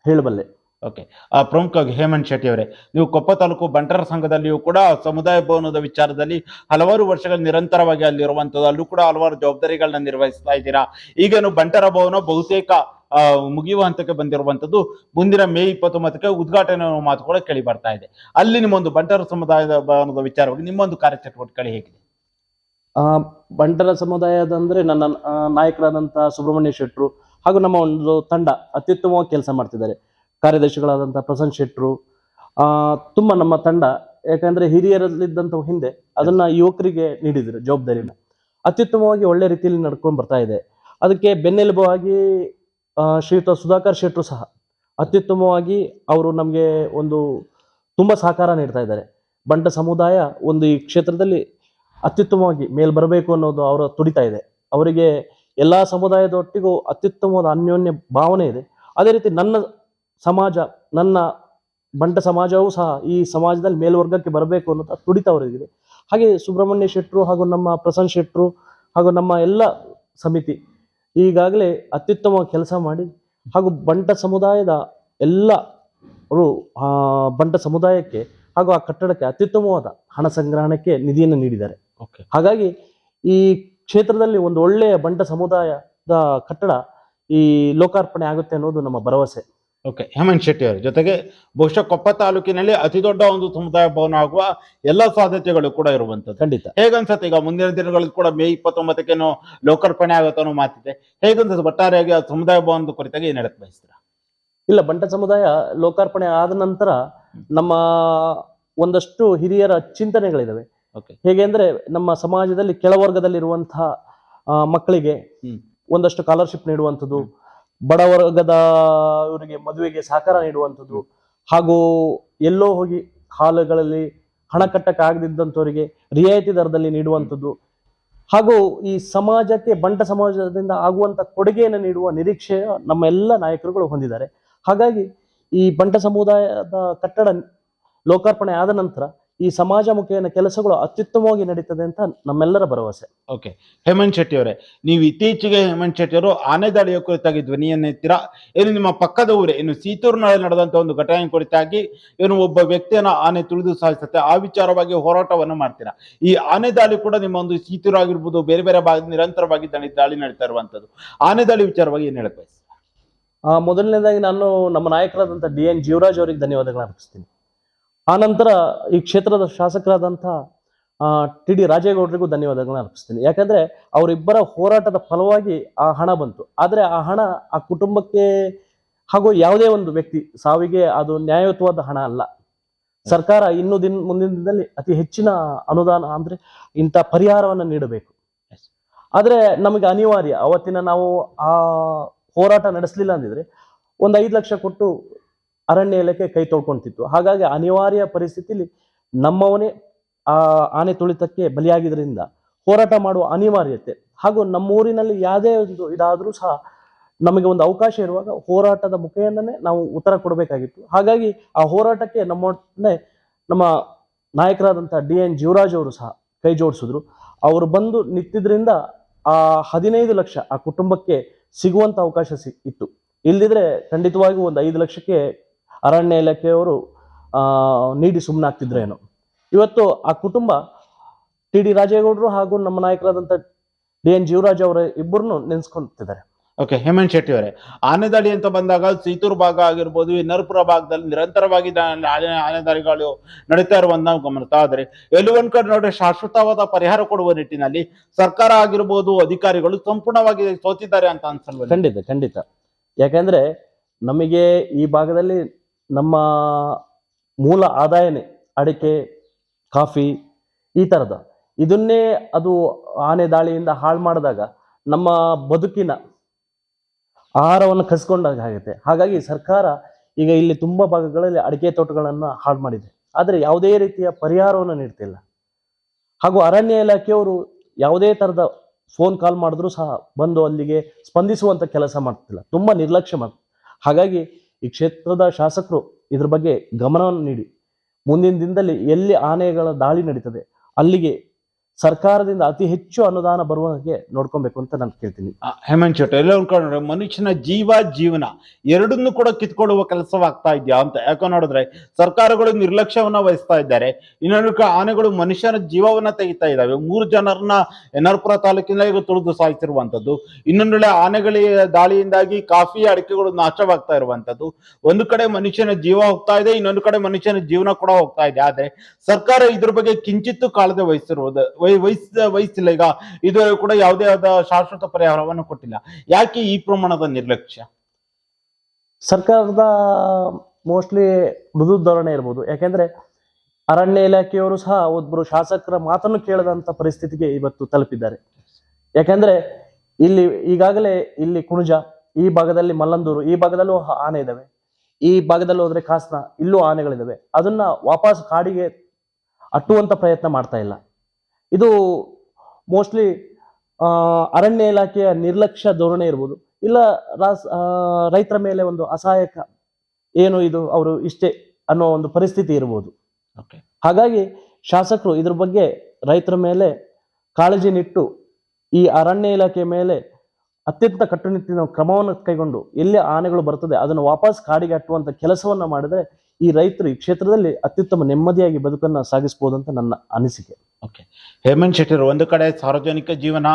ಹೇಳಬಲ್ಲೆ. ಓಕೆ ಆ, ಪ್ರಮುಖವಾಗಿ ಹೇಮಂತ್ ಶೆಟ್ಟಿ ಅವರೇ, ನೀವು ಕೊಪ್ಪ ತಾಲೂಕು ಬಂಟರ ಸಂಘದಲ್ಲಿಯೂ ಕೂಡ ಸಮುದಾಯ ಭವನದ ವಿಚಾರದಲ್ಲಿ ಹಲವಾರು ವರ್ಷಗಳ ನಿರಂತರವಾಗಿ ಅಲ್ಲಿರುವಂಥದ್ದು ಅಲ್ಲೂ ಕೂಡ ಹಲವಾರು ಜವಾಬ್ದಾರಿಗಳನ್ನ ನಿರ್ವಹಿಸ್ತಾ ಇದ್ದೀರಾ? ಈಗೇನು ಬಂಟರ ಭವನ ಬಹುತೇಕ ಮುಗಿಯುವ ಹಂತಕ್ಕೆ ಬಂದಿರುವಂಥದ್ದು ಮುಂದಿನ ಮೇ ಇಪ್ಪತ್ತೊಂಬತ್ತಕ್ಕೆ ಉದ್ಘಾಟನೆ ಮಾತು ಕೂಡ ಕೇಳಿ ಬರ್ತಾ ಇದೆ. ಅಲ್ಲಿ ನಿಮ್ಮೊಂದು ಬಂಟರ ಸಮುದಾಯದ ಭವನದ ವಿಚಾರವಾಗಿ ನಿಮ್ಮೊಂದು ಕಾರ್ಯಚಟುವಟಿಕೆ ಹೇಗಿದೆ? ಬಂಟರ ಸಮುದಾಯದ ಅಂದ್ರೆ ನನ್ನ ನಾಯಕರಾದಂತಹ ಸುಬ್ರಹ್ಮಣ್ಯ ಶೆಟ್ಟರು ಹಾಗೂ ನಮ್ಮ ಒಂದು ತಂಡ ಅತ್ಯುತ್ತಮವಾಗಿ ಕೆಲಸ ಮಾಡ್ತಿದ್ದಾರೆ. ಕಾರ್ಯದರ್ಶಿಗಳಾದಂಥ ಪ್ರಸನ್ನ ಶೆಟ್ರು ತುಂಬ ನಮ್ಮ ತಂಡ ಯಾಕಂದ್ರೆ ಹಿರಿಯರಲ್ಲಿದ್ದಂಥ ಹಿಂದೆ ಅದನ್ನ ಯುವಕರಿಗೆ ನೀಡಿದ್ರು ಜವಾಬ್ದಾರಿನ. ಅತ್ಯುತ್ತಮವಾಗಿ ಒಳ್ಳೆ ರೀತಿಯಲ್ಲಿ ನಡ್ಕೊಂಡು ಬರ್ತಾ ಇದೆ. ಅದಕ್ಕೆ ಬೆನ್ನೆಲುಬಾಗಿ ಆಗಿ ಶ್ರೀಯುತ ಸುಧಾಕರ್ ಶೆಟ್ರು ಸಹ ಅತ್ಯುತ್ತಮವಾಗಿ ಅವರು ನಮಗೆ ಒಂದು ತುಂಬ ಸಹಕಾರ ನೀಡ್ತಾ ಇದ್ದಾರೆ. ಬಂಟ ಸಮುದಾಯ ಒಂದು ಈ ಕ್ಷೇತ್ರದಲ್ಲಿ ಅತ್ಯುತ್ತಮವಾಗಿ ಮೇಲ್ ಬರಬೇಕು ಅನ್ನೋದು ಅವರ ತುಡಿತಾ ಇದೆ. ಅವರಿಗೆ ಎಲ್ಲಾ ಸಮುದಾಯದೊಟ್ಟಿಗೂ ಅತ್ಯುತ್ತಮವಾದ ಅನ್ಯೋನ್ಯ ಭಾವನೆ ಇದೆ. ಅದೇ ರೀತಿ ನನ್ನ ಸಮಾಜ ನನ್ನ ಬಂಟ ಸಮಾಜವೂ ಸಹ ಈ ಸಮಾಜದಲ್ಲಿ ಮೇಲ್ವರ್ಗಕ್ಕೆ ಬರಬೇಕು ಅನ್ನೋದು ತುಡಿತ ಅವರಿಗಿದೆ ಹಾಗೆ ಸುಬ್ರಹ್ಮಣ್ಯ ಶೆಟ್ಟರು ಹಾಗೂ ನಮ್ಮ ಪ್ರಸನ್ನ ಶೆಟ್ಟರು ಹಾಗೂ ನಮ್ಮ ಎಲ್ಲ ಸಮಿತಿ ಈಗಾಗಲೇ ಅತ್ಯುತ್ತಮ ಕೆಲಸ ಮಾಡಿ ಹಾಗೂ ಬಂಟ ಸಮುದಾಯದ ಎಲ್ಲ ಬಂಟ ಸಮುದಾಯಕ್ಕೆ ಹಾಗೂ ಆ ಕಟ್ಟಡಕ್ಕೆ ಅತ್ಯುತ್ತಮವಾದ ಹಣ ಸಂಗ್ರಹಣಕ್ಕೆ ನಿಧಿಯನ್ನು ನೀಡಿದ್ದಾರೆ. ಓಕೆ. ಹಾಗಾಗಿ ಈ ಕ್ಷೇತ್ರದಲ್ಲಿ ಒಂದು ಒಳ್ಳೆಯ ಬಂಟ ಸಮುದಾಯದ ಕಟ್ಟಡ ಈ ಲೋಕಾರ್ಪಣೆ ಆಗುತ್ತೆ ಅನ್ನೋದು ನಮ್ಮ ಭರವಸೆ. ಓಕೆ ಹೇಮಂತ್ ಶೆಟ್ಟಿ ಅವರ ಜೊತೆಗೆ ಬಹುಶಃ ಕೊಪ್ಪ ತಾಲೂಕಿನಲ್ಲಿ ಅತಿ ದೊಡ್ಡ ಒಂದು ಸಮುದಾಯ ಭವನ ಆಗುವ ಎಲ್ಲ ಸಾಧ್ಯತೆಗಳು ಕೂಡ ಇರುವಂತದ್ದು ಖಂಡಿತ. ಹೇಗನ್ಸತ್ತೆ ಈಗ ಮುಂದಿನ ದಿನಗಳಲ್ಲಿ ಕೂಡ ಮೇ ಇಪ್ಪತ್ತೊಂಬತ್ತಕ್ಕೇನೋ ಲೋಕಾರ್ಪಣೆ ಆಗುತ್ತೆ ಅನ್ನೋ ಮಾತಿದೆ. ಹೇಗನ್ಸುತ್ತೆ ಒಟ್ಟಾರೆಯಾಗಿ ಆ ಸಮುದಾಯ ಭವನದ ಕುರಿತಾಗಿ ಏನ್ ಹೇಳಕ್ ಬಯಸ್ತೀರಾ? ಇಲ್ಲ ಬಂಟ ಸಮುದಾಯ ಲೋಕಾರ್ಪಣೆ ಆದ ನಂತರ ನಮ್ಮ ಒಂದಷ್ಟು ಹಿರಿಯರ ಚಿಂತನೆಗಳಿದಾವೆ. ಓಕೆ ಹೇಗೆ ಅಂದ್ರೆ ನಮ್ಮ ಸಮಾಜದಲ್ಲಿ ಕೆಳವರ್ಗದಲ್ಲಿರುವಂತಹ ಮಕ್ಕಳಿಗೆ. ಒಂದಷ್ಟು ಸ್ಕಾಲರ್ಶಿಪ್ ನೀಡುವಂಥದ್ದು ಬಡ ವರ್ಗದ ಇವರಿಗೆ ಮದುವೆಗೆ ಸಹಕಾರ ನೀಡುವಂಥದ್ದು. ಹಾಗೂ ಎಲ್ಲೋ ಹೋಗಿ ಹಾಲುಗಳಲ್ಲಿ ಹಣ ಕಟ್ಟಕ್ಕಾಗದಿದ್ದಂಥವರಿಗೆ ರಿಯಾಯಿತಿ ದರದಲ್ಲಿ ನೀಡುವಂಥದ್ದು. ಹಾಗೂ ಈ ಸಮಾಜಕ್ಕೆ, ಬಂಟ ಸಮಾಜದಿಂದ ಆಗುವಂಥ ಕೊಡುಗೆಯನ್ನು ನೀಡುವ ನಿರೀಕ್ಷೆ ನಮ್ಮ ಎಲ್ಲ ನಾಯಕರುಗಳು ಹೊಂದಿದ್ದಾರೆ. ಹಾಗಾಗಿ ಈ ಬಂಟ ಸಮುದಾಯದ ಕಟ್ಟಡ ಲೋಕಾರ್ಪಣೆ ಆದ ನಂತರ ಈ ಸಮಾಜ ಮುಖೇನ ಕೆಲಸಗಳು ಅತ್ಯುತ್ತಮವಾಗಿ ನಡೀತದೆ ಅಂತ ನಮ್ಮೆಲ್ಲರ ಭರವಸೆ. ಓಕೆ ಹೇಮಂತ್ ಶೆಟ್ಟಿ ಅವರೇ ನೀವು ಇತ್ತೀಚೆಗೆ ಹೇಮಂತ್ ಶೆಟ್ಟಿ ಅವರು ಆನೆ ದಾಳಿಯ ಕುರಿತಾಗಿ ಧ್ವನಿಯನ್ನು ಎತ್ತೀರಾ ಏನು ನಿಮ್ಮ ಪಕ್ಕದ ಊರೇ? ಇನ್ನು ಸೀತೂರಿನಲ್ಲಿ ನಡೆದಂತ ಒಂದು ಘಟನೆ ಕುರಿತಾಗಿ ಏನು ಒಬ್ಬ ವ್ಯಕ್ತಿಯನ್ನ ಆನೆ ತುಳಿದು ಸಾಯಿಸುತ್ತೆ ಆ ವಿಚಾರವಾಗಿ ಹೋರಾಟವನ್ನು ಮಾಡ್ತೀರಾ? ಈ ಆನೆ ದಾಳಿ ಕೂಡ ನಿಮ್ಮ ಒಂದು ಸೀತೂರು ಆಗಿರ್ಬೋದು ಬೇರೆ ಬೇರೆ ಭಾಗ ನಿರಂತರವಾಗಿ ದಾಳಿ ದಾಳಿ ನಡೀತಾ ಇರುವಂತದ್ದು. ಆನೆ ದಾಳಿ ವಿಚಾರವಾಗಿ ಏನ್ ಆ, ಮೊದಲನೇದಾಗಿ ನಾನು ನಮ್ಮ ನಾಯಕರಾದಂಥ ಡಿ ಎನ್ ಜೀವರಾಜ್ ಅವರಿಗೆ ಧನ್ಯವಾದಗಳನ್ನ ಅರ್ಪಿಸ್ತೀನಿ. ಆ ನಂತರ ಈ ಕ್ಷೇತ್ರದ ಶಾಸಕರಾದಂಥ ಟಿ ಡಿ ರಾಜೇಗೌಡರಿಗೂ ಧನ್ಯವಾದಗಳನ್ನ ಅರ್ಪಿಸ್ತೀನಿ. ಯಾಕಂದ್ರೆ ಅವರಿಬ್ಬರ ಹೋರಾಟದ ಫಲವಾಗಿ ಆ ಹಣ ಬಂತು. ಆದರೆ ಆ ಹಣ ಆ ಕುಟುಂಬಕ್ಕೆ ಹಾಗೂ ಯಾವುದೇ ಒಂದು ವ್ಯಕ್ತಿ ಸಾವಿಗೆ ಅದು ನ್ಯಾಯಯುತವಾದ ಹಣ ಅಲ್ಲ. ಸರ್ಕಾರ ಇನ್ನು ದಿನ ಮುಂದಿನ ದಿನದಲ್ಲಿ ಅತಿ ಹೆಚ್ಚಿನ ಅನುದಾನ ಅಂದ್ರೆ ಇಂಥ ಪರಿಹಾರವನ್ನು ನೀಡಬೇಕು. ಆದರೆ ನಮಗೆ ಅನಿವಾರ್ಯ ಅವತ್ತಿನ ನಾವು ಆ ಹೋರಾಟ ನಡೆಸಲಿಲ್ಲ ಅಂದಿದ್ರೆ ಒಂದು ಐದು ಲಕ್ಷ ಕೊಟ್ಟು ಅರಣ್ಯ ಇಲಾಖೆ ಕೈ ತೊಳ್ಕೊಂತಿತ್ತು. ಹಾಗಾಗಿ ಅನಿವಾರ್ಯ ಪರಿಸ್ಥಿತಿಲಿ ನಮ್ಮವನೇ ಆ ಆನೆ ತುಳಿತಕ್ಕೆ ಬಲಿಯಾಗಿದ್ದರಿಂದ ಹೋರಾಟ ಮಾಡುವ ಅನಿವಾರ್ಯತೆ ಹಾಗೂ ನಮ್ಮ ಊರಿನಲ್ಲಿ ಯಾವುದೇ ಒಂದು ಇದಾದರೂ ಸಹ ನಮಗೆ ಒಂದು ಅವಕಾಶ ಇರುವಾಗ ಹೋರಾಟದ ಮುಖೆಯನ್ನೇ ನಾವು ಉತ್ತರ ಕೊಡಬೇಕಾಗಿತ್ತು. ಹಾಗಾಗಿ ಆ ಹೋರಾಟಕ್ಕೆ ನಮ್ಮೊಡನೆ ನಮ್ಮ ನಾಯಕರಾದಂಥ ಡಿ ಎನ್ ಜೀವರಾಜ್ ಅವರು ಸಹ ಕೈ ಜೋಡಿಸಿದ್ರು. ಅವರು ಬಂದು ನಿಂತಿದ್ರಿಂದ ಆ ಹದಿನೈದು ಲಕ್ಷ ಆ ಕುಟುಂಬಕ್ಕೆ ಸಿಗುವಂಥ ಅವಕಾಶ ಸಿ, ಇತ್ತು. ಇಲ್ದಿದ್ರೆ ಖಂಡಿತವಾಗಿಯೂ ಒಂದು ಐದು ಲಕ್ಷಕ್ಕೆ ಅರಣ್ಯ ಇಲಾಖೆಯವರು ಆ ನೀಡಿ ಸುಮ್ಮನಾಗ್ತಿದ್ರೇನು ಇವತ್ತು ಆ ಕುಟುಂಬ ಟಿ ಡಿ ರಾಜೇಗೌಡರು ಹಾಗೂ ನಮ್ಮ ನಾಯಕರಾದಂಥ ಡಿ ಎನ್ ಜೀವರಾಜ್ ಅವರ ಇಬ್ಬರನ್ನು ನೆನೆಸ್ಕೊಂತಿದ್ದಾರೆ. ಓಕೆ ಹೇಮಂತ್ ಶೆಟ್ಟಿ ಅವರೇ ಆನೆ ದಾಳಿ ಅಂತ ಬಂದಾಗ ಸೀತೂರು ಭಾಗ ಆಗಿರ್ಬೋದು ಈ ನರಪುರ ಭಾಗದಲ್ಲಿ ನಿರಂತರವಾಗಿ ಆನೆ ಆನೆ ದಾಳಿಗಳು ನಡೀತಾ ಇರುವಂತ ನಾವು ಗಮನಿಸ್ತಾ ಇದ್ರೆ ಎಲ್ಲೋ ಒಂದ್ ಕಡೆ ನೋಡಿ ಶಾಶ್ವತವಾದ ಪರಿಹಾರ ಕೊಡುವ ನಿಟ್ಟಿನಲ್ಲಿ ಸರ್ಕಾರ ಆಗಿರ್ಬೋದು ಅಧಿಕಾರಿಗಳು ಸಂಪೂರ್ಣವಾಗಿ ಸೋತಿದ್ದಾರೆ ಅಂತ ಅನ್ಸಲ್ವ ಖಂಡಿತ ಖಂಡಿತ. ಯಾಕಂದ್ರೆ ನಮಗೆ ಈ ಭಾಗದಲ್ಲಿ ನಮ್ಮ ಮೂಲ ಆದಾಯನೇ ಅಡಿಕೆ, ಕಾಫಿ ಈ ಥರದ ಇದನ್ನೇ ಅದು ಆನೆ ದಾಳಿಯಿಂದ ಹಾಳು ಮಾಡಿದಾಗ ನಮ್ಮ ಬದುಕಿನ ಆಹಾರವನ್ನು ಕಸ್ಕೊಂಡಾಗ ಆಗುತ್ತೆ ಹಾಗಾಗಿ ಸರ್ಕಾರ ಈಗ ಇಲ್ಲಿ ತುಂಬ ಭಾಗಗಳಲ್ಲಿ ಅಡಿಕೆ ತೋಟಗಳನ್ನು ಹಾಳು ಮಾಡಿದೆ. ಆದರೆ ಯಾವುದೇ ರೀತಿಯ ಪರಿಹಾರವನ್ನು ನೀಡ್ತಿಲ್ಲ. ಹಾಗೂ ಅರಣ್ಯ ಇಲಾಖೆಯವರು ಯಾವುದೇ ಥರದ ಫೋನ್ ಕಾಲ್ ಮಾಡಿದ್ರೂ ಸಹ ಬಂದು ಅಲ್ಲಿಗೆ ಸ್ಪಂದಿಸುವಂಥ ಕೆಲಸ ಮಾಡ್ತಿಲ್ಲ. ತುಂಬ ನಿರ್ಲಕ್ಷ್ಯ ಮಾಡ್ತಾರೆ ಹಾಗಾಗಿ ಈ ಕ್ಷೇತ್ರದ ಶಾಸಕರು ಇದ್ರ ಬಗ್ಗೆ ಗಮನವನ್ನು ನೀಡಿ. ಮುಂದಿನ ದಿನದಲ್ಲಿ ಎಲ್ಲಿ ಆನೆಗಳ ದಾಳಿ ನಡೀತದೆ ಅಲ್ಲಿಗೆ ಸರ್ಕಾರದಿಂದ ಅತಿ ಹೆಚ್ಚು ಅನುದಾನ ಬರುವ ಹಾಗೆ ನೋಡ್ಕೊಬೇಕು ಅಂತ ನಾನು ಕೇಳ್ತೀನಿ. ಹೇಮಂತ್ ಶೆಟ್ಟಿ, ಎಲ್ಲ ಉಳ್ಕೊಂಡ್ರೆ ಕಡೆ ಮನುಷ್ಯನ ಜೀವ ಜೀವನ ಎರಡನ್ನು ಕೂಡ ಕಿತ್ಕೊಳ್ಳುವ ಕೆಲಸವಾಗ್ತಾ ಇದೆಯಾ ಅಂತ? ಯಾಕೆ ನೋಡಿದ್ರೆ ಸರ್ಕಾರಗಳು ನಿರ್ಲಕ್ಷ್ಯವನ್ನ ವಹಿಸ್ತಾ ಇದ್ದಾರೆ. ಇನ್ನೊಂದು ಆನೆಗಳು ಮನುಷ್ಯನ ಜೀವವನ್ನ ತೆಗಿತಾ ಇದ್ದಾವೆ. ಮೂರು ಜನರನ್ನ ಎನ್ನರ್ಪುರ ತಾಲೂಕಿನ ಈಗ ತುಳಿದು ಸಾಯಿಸಿರುವಂತದ್ದು ಇನ್ನೊಂದೆಡೆ ಆನೆಗಳ ದಾಳಿಯಿಂದಾಗಿ ಕಾಫಿ ಅಡಿಕೆಗಳು ನಾಶವಾಗ್ತಾ ಇರುವಂತದ್ದು ಒಂದು ಕಡೆ ಮನುಷ್ಯನ ಜೀವ ಹೋಗ್ತಾ ಇದೆ, ಇನ್ನೊಂದು ಕಡೆ ಮನುಷ್ಯನ ಜೀವನ ಕೂಡ ಹೋಗ್ತಾ ಇದೆ. ಆದ್ರೆ ಸರ್ಕಾರ ಇದ್ರ ಬಗ್ಗೆ ಕಿಂಚಿತ್ತು ಕಾಳಜಿ ವಹಿಸಿರುವುದು ವಹಿ- ವಹಿಸ ವಹಿಸಿಲ್ಲ ಈಗ ಇದುವರೆಗೂ ಕೂಡ ಯಾವುದೇ ಆದ ಶಾಶ್ವತ ಪರಿಹಾರವನ್ನು ಕೊಟ್ಟಿಲ್ಲ. ಯಾಕೆ ಈ ಪ್ರಮಾಣದ ನಿರ್ಲಕ್ಷ್ಯ? ಸರ್ಕಾರದ ಮೋಸ್ಟ್ಲಿ ಮೃದು ಧೋರಣೆ ಇರ್ಬೋದು. ಯಾಕೆಂದ್ರೆ ಅರಣ್ಯ ಇಲಾಖೆಯವರು ಸಹ ಒಬ್ಬರು ಶಾಸಕರ ಮಾತನ್ನು ಕೇಳದಂತ ಪರಿಸ್ಥಿತಿಗೆ ಇವತ್ತು ತಲುಪಿದ್ದಾರೆ. ಯಾಕೆಂದ್ರೆ ಇಲ್ಲಿ ಈಗಾಗಲೇ ಇಲ್ಲಿ ಕುಣಜ, ಈ ಭಾಗದಲ್ಲಿ ಮಲ್ಲಂದೂರು, ಈ ಭಾಗದಲ್ಲೂ ಆನೆ ಇದಾವೆ. ಈ ಭಾಗದಲ್ಲಿ ಹೋದ್ರೆ ಕಾಸ್ನ ಇಲ್ಲೂ ಆನೆಗಳಿದಾವೆ. ಅದನ್ನ ವಾಪಸ್ ಕಾಡಿಗೆ ಅಟ್ಟುವಂತ ಪ್ರಯತ್ನ ಮಾಡ್ತಾ ಇಲ್ಲ. ಇದು ಮೋಸ್ಟ್ಲಿ ಅರಣ್ಯ ಇಲಾಖೆಯ ನಿರ್ಲಕ್ಷ್ಯ ಧೋರಣೆ ಇರ್ಬೋದು. ಇಲ್ಲ ರಾಸ್ ರೈತರ ಮೇಲೆ ಒಂದು ಅಸಹಾಯಕ ಏನು ಇದು ಅವರು ಇಷ್ಟೇ ಅನ್ನೋ ಒಂದು ಪರಿಸ್ಥಿತಿ ಇರ್ಬೋದು. ಓಕೆ ಹಾಗಾಗಿ ಶಾಸಕರು ಇದ್ರ ಬಗ್ಗೆ ರೈತರ ಮೇಲೆ ಕಾಳಜಿ ನಿಟ್ಟು ಈ ಅರಣ್ಯ ಇಲಾಖೆ ಮೇಲೆ ಅತ್ಯಂತ ಕಟ್ಟುನಿಟ್ಟಿನ ಕ್ರಮವನ್ನು ಕೈಗೊಂಡು ಎಲ್ಲಿ ಆನೆಗಳು ಬರ್ತದೆ ಅದನ್ನು ವಾಪಸ್ ಕಾಡಿಗೆ ಅಟ್ಟುವಂತ ಕೆಲಸವನ್ನ ಮಾಡಿದ್ರೆ ಈ ರೈತರು ಈ ಕ್ಷೇತ್ರದಲ್ಲಿ ಅತ್ಯುತ್ತಮ ನೆಮ್ಮದಿಯಾಗಿ ಬದುಕನ್ನ ಸಾಗಿಸಬಹುದು ಅಂತ ನನ್ನ ಅನಿಸಿಕೆ. ಹೇಮಂತ್ ಶೆಟ್ಟಿ ಅವರು ಒಂದು ಕಡೆ ಸಾರ್ವಜನಿಕ ಜೀವನ,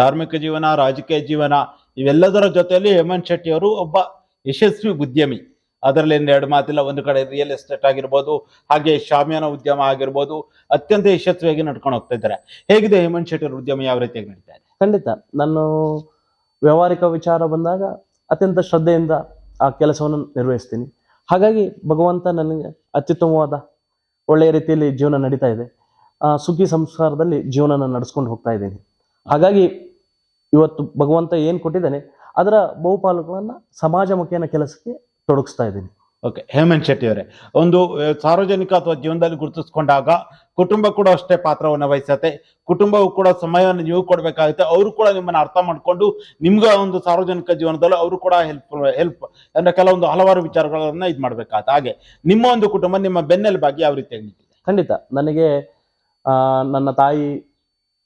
ಧಾರ್ಮಿಕ ಜೀವನ, ರಾಜಕೀಯ ಜೀವನ, ಇವೆಲ್ಲದರ ಜೊತೆಯಲ್ಲಿ ಹೇಮಂತ್ ಶೆಟ್ಟಿ ಅವರು ಒಬ್ಬ ಯಶಸ್ವಿ ಉದ್ಯಮಿ. ಅದರಲ್ಲಿ ಎರಡು ಮಾತಿಲ್ಲ, ಒಂದು ಕಡೆ ರಿಯಲ್ ಎಸ್ಟೇಟ್ ಆಗಿರ್ಬೋದು, ಹಾಗೆ ಶಾಮಿಯಾನ ಉದ್ಯಮ ಆಗಿರ್ಬೋದು, ಅತ್ಯಂತ ಯಶಸ್ವಿಯಾಗಿ ನಡ್ಕೊಂಡು ಹೋಗ್ತಾ ಇದ್ದಾರೆ. ಹೇಗಿದೆ ಹೇಮಂತ್ ಶೆಟ್ಟಿ ಅವ್ರ ಉದ್ಯಮ, ಯಾವ ರೀತಿಯಾಗಿ ನಡೀತಾ ಇದೆ? ಖಂಡಿತ. ನಾನು ವ್ಯವಹಾರಿಕ ವಿಚಾರ ಬಂದಾಗ ಅತ್ಯಂತ ಶ್ರದ್ಧೆಯಿಂದ ಆ ಕೆಲಸವನ್ನು ನಿರ್ವಹಿಸ್ತೀನಿ. ಹಾಗಾಗಿ ಭಗವಂತ ನನಗೆ ಅತ್ಯುತ್ತಮವಾದ ಒಳ್ಳೆಯ ರೀತಿಯಲ್ಲಿ ಜೀವನ ನಡೀತಾ ಇದೆ. ಸುಖಿ ಸಂಸಾರದಲ್ಲಿ ಜೀವನನ ನಡೆಸ್ಕೊಂಡು ಹೋಗ್ತಾ ಇದ್ದೀನಿ. ಹಾಗಾಗಿ ಇವತ್ತು ಭಗವಂತ ಏನು ಕೊಟ್ಟಿದ್ದಾನೆ ಅದರ ಬಹುಪಾಲುಗಳನ್ನು ಸಮಾಜಮುಖಿಯನ ಕೆಲಸಕ್ಕೆ ತೊಡಗಿಸ್ತಾ ಇದ್ದೀನಿ. ಓಕೆ ಹೇಮಂತ್ ಶೆಟ್ಟಿ ಅವರೇ ಒಂದು ಸಾರ್ವಜನಿಕ ಅಥವಾ ಜೀವನದಲ್ಲಿ ಗುರುತಿಸ್ಕೊಂಡಾಗ ಕುಟುಂಬ ಕೂಡ ಅಷ್ಟೇ ಪಾತ್ರವನ್ನು ವಹಿಸತ್ತೆ. ಕುಟುಂಬವು ಕೂಡ ಸಮಯವನ್ನು ನೀವು ಕೊಡಬೇಕಾಗುತ್ತೆ. ಅವರು ಕೂಡ ನಿಮ್ಮನ್ನು ಅರ್ಥ ಮಾಡಿಕೊಂಡು ನಿಮ್ಗೆ ಒಂದು ಸಾರ್ವಜನಿಕ ಜೀವನದಲ್ಲಿ ಅವರು ಕೂಡ ಹೆಲ್ಪ್ ಹೆಲ್ಪ್ ಅಂದ್ರೆ ಕೆಲವೊಂದು ಹಲವಾರು ವಿಚಾರಗಳನ್ನ ಇದು ಮಾಡ್ಬೇಕಾಗುತ್ತೆ ಹಾಗೆ ನಿಮ್ಮ ಒಂದು ಕುಟುಂಬ ನಿಮ್ಮ ಬೆನ್ನೆಲುಬಾಗಿ ಯಾವ ರೀತಿಯಾಗಿ ನಿಂತಿದೆ ಖಂಡಿತ ನನಗೆ ನನ್ನ ತಾಯಿ,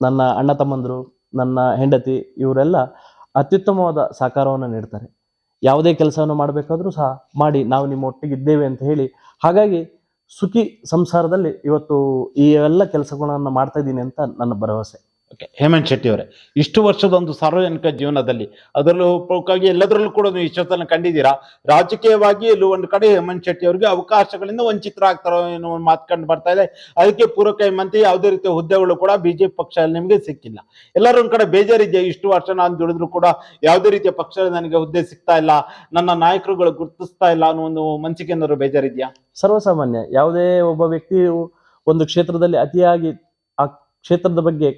ನನ್ನ ಅಣ್ಣ ತಮ್ಮಂದರು, ನನ್ನ ಹೆಂಡತಿ ಇವರೆಲ್ಲ ಅತ್ಯುತ್ತಮವಾದ ಸಹಕಾರವನ್ನು ನೀಡ್ತಾರೆ. ಯಾವುದೇ ಕೆಲಸವನ್ನು ಮಾಡಬೇಕಾದ್ರೂ ಸಹ ಮಾಡಿ ನಾವು ನಿಮ್ಮ ಒಟ್ಟಿಗಿದ್ದೇವೆ ಅಂತ ಹೇಳಿ. ಹಾಗಾಗಿ ಸುಖಿ ಸಂಸಾರದಲ್ಲಿ ಇವತ್ತು ಈ ಎಲ್ಲ ಕೆಲಸಗಳನ್ನು ಮಾಡ್ತಾ ಇದ್ದೀನಿ ಅಂತ ನನ್ನ ಭರವಸೆ. ಓಕೆ ಹೇಮಂತ್ ಶೆಟ್ಟಿ ಅವರೇ, ಇಷ್ಟು ವರ್ಷದ ಒಂದು ಸಾರ್ವಜನಿಕ ಜೀವನದಲ್ಲಿ ಅದರಲ್ಲೂ ಪ್ರಮುಖವಾಗಿ ಎಲ್ಲದರಲ್ಲೂ ಕೂಡ ನೀವು ಯಶಸ್ಸನ್ನು ಕಂಡಿದ್ದೀರಾ? ರಾಜಕೀಯವಾಗಿ ಎಲ್ಲೂ ಒಂದು ಕಡೆ ಹೇಮಂತ್ ಶೆಟ್ಟಿ ಅವರಿಗೆ ಅವಕಾಶಗಳಿಂದ ವಂಚಿತರಾಗ್ತಾರೋ ಏನೋ ಒಂದು ಮಾತು ಕಂಡು ಬರ್ತಾ ಇದೆ. ಅದಕ್ಕೆ ಪೂರಕ ಮಂತ್ರಿ ಯಾವುದೇ ರೀತಿಯ ಹುದ್ದೆಗಳು ಕೂಡ ಬಿಜೆಪಿ ಪಕ್ಷದಲ್ಲಿ ನಿಮಗೆ ಸಿಕ್ಕಿಲ್ಲ. ಎಲ್ಲರೂ ಒಂದು ಕಡೆ ಬೇಜಾರಿದೆಯಾ ಇಷ್ಟು ವರ್ಷ ನಾನು ದುಡಿದ್ರು ಕೂಡ ಯಾವುದೇ ರೀತಿಯ ಪಕ್ಷದಲ್ಲಿ ನನಗೆ ಹುದ್ದೆ ಸಿಗ್ತಾ ಇಲ್ಲ, ನನ್ನ ನಾಯಕರುಗಳು ಗುರುತಿಸ್ತಾ ಇಲ್ಲ ಅನ್ನೋ ಒಂದು ಮನಸ್ಸಿಗೆ ಏನಾದ್ರು ಬೇಜಾರಿದೆಯಾ? ಸರ್ವಸಾಮಾನ್ಯ, ಯಾವುದೇ ಒಬ್ಬ ವ್ಯಕ್ತಿಯು ಒಂದು ಕ್ಷೇತ್ರದಲ್ಲಿ ಅತಿಯಾಗಿ ಆ ಕ್ಷೇತ್ರದ ಬಗ್ಗೆ